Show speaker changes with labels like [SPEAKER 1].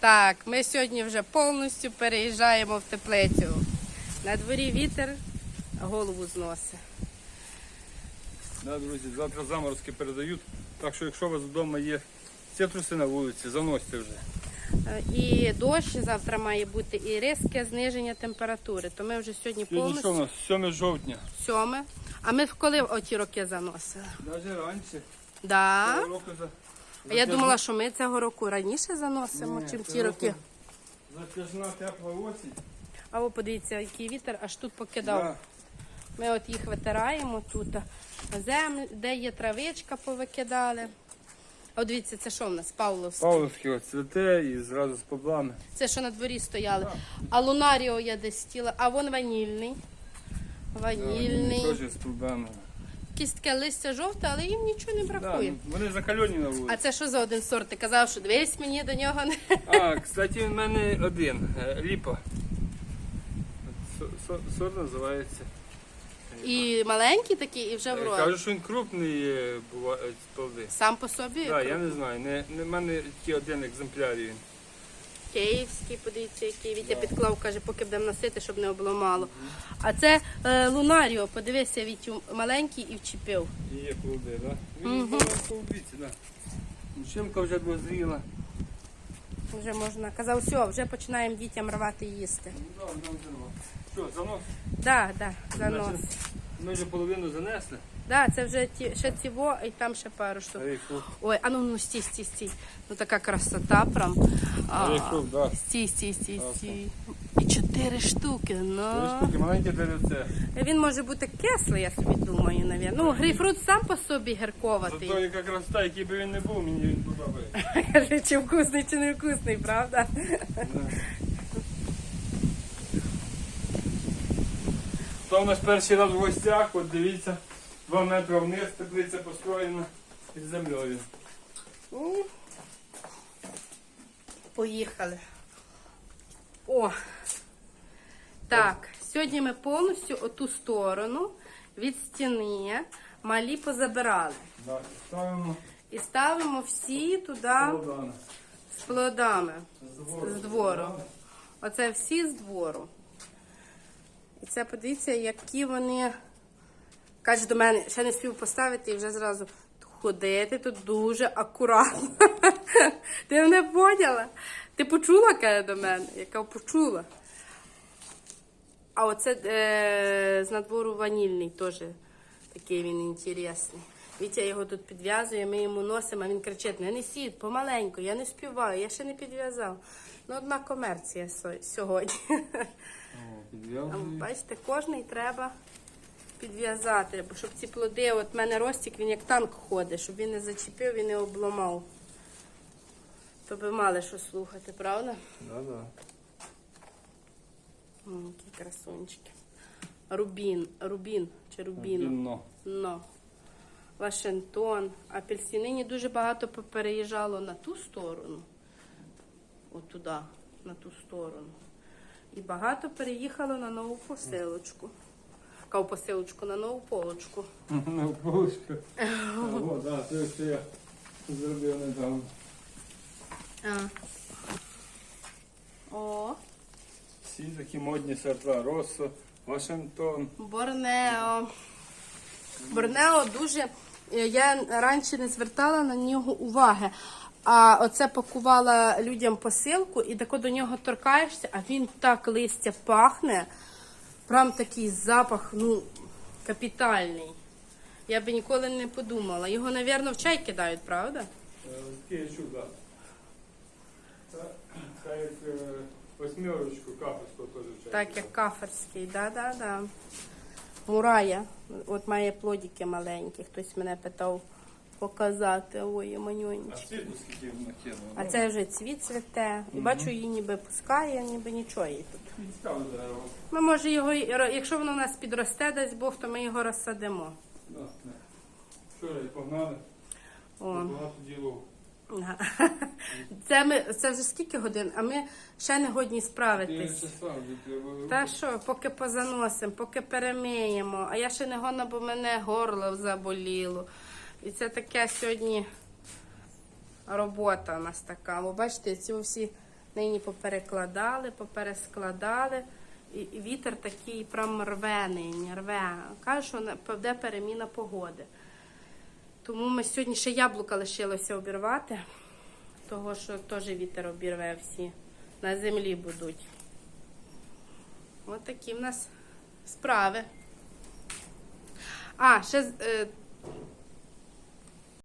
[SPEAKER 1] Так, ми сьогодні вже повністю переїжджаємо в теплицю. На дворі вітер, а голову зносить.
[SPEAKER 2] Да, друзі, завтра заморозки передають. Так що якщо у вас вдома є цитруси на вулиці, заносьте вже.
[SPEAKER 1] Е, І дощ завтра має бути, і різке зниження температури. То ми вже сьогодні
[SPEAKER 2] Сьогодні що у
[SPEAKER 1] повністю
[SPEAKER 2] нас? 7 жовтня.
[SPEAKER 1] сьоме. А ми коли оті роки заносили?
[SPEAKER 2] Навіть раніше.
[SPEAKER 1] Да?
[SPEAKER 2] Року за-
[SPEAKER 1] А я думала, що ми цього року раніше заносимо, чим ті роки.
[SPEAKER 2] Затяжна тепла осінь.
[SPEAKER 1] А ви подивіться, який вітер аж тут покидав.
[SPEAKER 2] Да.
[SPEAKER 1] Ми от їх витираємо тут. Землю, де є травичка, повикидали. А от дивіться, це що в нас? Павловський.
[SPEAKER 2] Павловський от цвіте і зразу з поблами.
[SPEAKER 1] Це що на дворі стояли. А лунаріо я десь стіла, а вон ванільний. Ванільний.
[SPEAKER 2] Теж з проблемами.
[SPEAKER 1] Якесь таке листя жовте, але їм нічого не бракує.
[SPEAKER 2] ну, вони закальоні на
[SPEAKER 1] А це що за один сорт? Ти казав, що дивись мені до нього не.
[SPEAKER 2] А, кстати, в мене один. е, Ліпа. Со- со- Сорт називається.
[SPEAKER 1] І маленький такий, і вже в
[SPEAKER 2] Е,
[SPEAKER 1] рот.
[SPEAKER 2] Кажуть, що він крупний е, буває е, плоди.
[SPEAKER 1] Сам по собі.
[SPEAKER 2] Так, я не знаю. Не, не, в мене тільки один екземпляр він.
[SPEAKER 1] Київський, подивіться, який Вітя підклав, каже, поки будемо носити, щоб не обламало. А це е, Лунаріо, подивися, Вітю, маленький і вчепив.
[SPEAKER 2] Є плоди, так? Він полубіці, так. Чимка вже дозріла.
[SPEAKER 1] Вже можна. Казав, все, вже починаємо дітям рвати і їсти.
[SPEAKER 2] Ну, да, нам. Що, занос?
[SPEAKER 1] Да, да, занос.
[SPEAKER 2] Ми вже половину занесли.
[SPEAKER 1] Да, це вже ті, ще ціво, і там ще пару штук. Ой, а ну ну стій, стій, стій. Ну така красота прям. А,
[SPEAKER 2] да.
[SPEAKER 1] Стій, стій, стій, стій. І чотири штуки, ну.
[SPEAKER 2] Три штуки маленькі деревце.
[SPEAKER 1] Він може бути кислий, я собі думаю, навіть. Ну, грейпфрут сам по собі гірковатий.
[SPEAKER 2] Зато яка красота, який би він не був, мені він подобається.
[SPEAKER 1] Каже, чи вкусний, чи не вкусний, правда?
[SPEAKER 2] То у нас перший раз в гостях, от дивіться, два метри вниз, теплиця построєна під землею.
[SPEAKER 1] Ну, Поїхали. О! Так, сьогодні ми повністю оту сторону від стіни малі позабирали.
[SPEAKER 2] Да, ставимо
[SPEAKER 1] І ставимо всі туди
[SPEAKER 2] Богдана.
[SPEAKER 1] з плодами
[SPEAKER 2] З
[SPEAKER 1] з двору. Оце всі з двору. І це подивіться, які вони. Каже до мене, ще не спів поставити і вже зразу ходити тут дуже акуратно. Ти мене поняла? Ти почула, каже до мене, яка почула. А оце е, з надвору ванільний теж такий він інтересний. Вітя його тут підв'язує, ми йому носимо, а він кричить: не несіть, помаленьку, я не співаю, я ще не підв'язав. Ну, одна комерція сьогодні.
[SPEAKER 2] О.
[SPEAKER 1] Бачите, кожний треба підв'язати, бо щоб ці плоди, от в мене ростик, він як танк ходить, щоб він не зачепив і не обламав. То би мали що слухати, правда?
[SPEAKER 2] Да, да.
[SPEAKER 1] М, Які красунчики. Рубін, рубін чи рубіно.
[SPEAKER 2] Вінно.
[SPEAKER 1] Ну. Вашингтон. Апельсинині дуже багато переїжджало на ту сторону. От туди, на ту сторону. І багато переїхало на нову посилочку. Кав посилочку на нову полочку.
[SPEAKER 2] На полочку. О, да, це що я зробив недавно.
[SPEAKER 1] А. О,
[SPEAKER 2] Всі такі модні сорта. Россо, Вашингтон.
[SPEAKER 1] Борнео. Борнео дуже. е, Я раніше не звертала на нього уваги. А оце пакувала людям посилку, і тако до нього торкаєшся, а він так листя пахне. Прям такий запах, ну, капітальний. Я би ніколи не подумала. Його, мабуть, в чай кидають, правда?
[SPEAKER 2] Такий чудо. Хай як е, восьмерочку капусту теж чай.
[SPEAKER 1] Так, як каферський, да-да-да. Мурая. От має плодики маленькі. Хтось мене питав показати. Ой,
[SPEAKER 2] А
[SPEAKER 1] манюнечки.
[SPEAKER 2] світу скільки накинуло?
[SPEAKER 1] А це вже цвіт цвіте. І бачу, її ніби пускає, ніби нічого їй тут.
[SPEAKER 2] Цікаве дерево.
[SPEAKER 1] Ми може його, якщо воно в нас підросте, дасть Бог, то ми його розсадимо.
[SPEAKER 2] Да, да. Вчора і погнали.
[SPEAKER 1] О.
[SPEAKER 2] Багато діло.
[SPEAKER 1] Це ми це вже скільки годин, а ми ще не годні справитись. Та що, поки позаносимо, поки перемиємо, а я ще не гона, бо мене горло заболіло. І це таке сьогодні робота у нас така. Ви бачите, ці всі Нині поперекладали, поперескладали. І, вітер такий прям рве нині, рве. Каже, що буде переміна погоди. Тому ми сьогодні ще яблука лишилося обірвати, того що теж вітер обірве всі. На землі будуть. Ось такі в нас справи. А, ще е,